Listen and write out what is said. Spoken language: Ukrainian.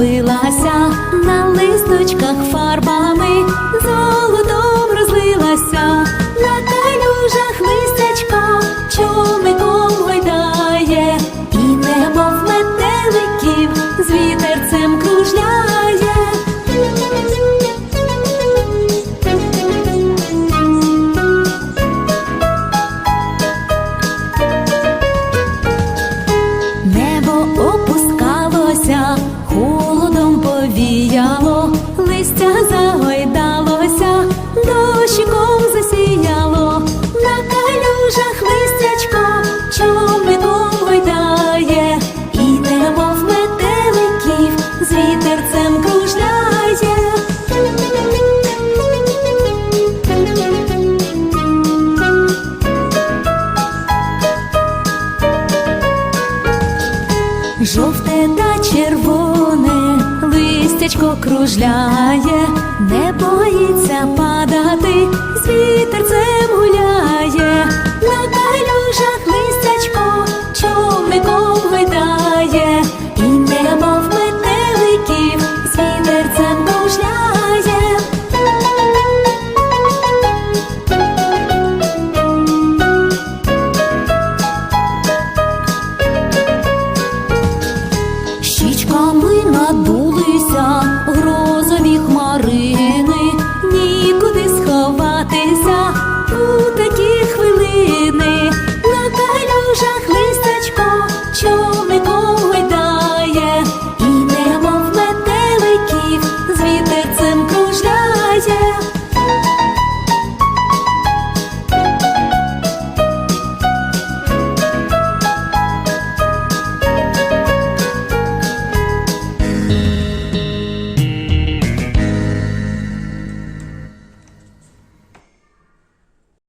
Билася на листочках фарба. жовте та червоне, листячко кружляє, не боїться пада.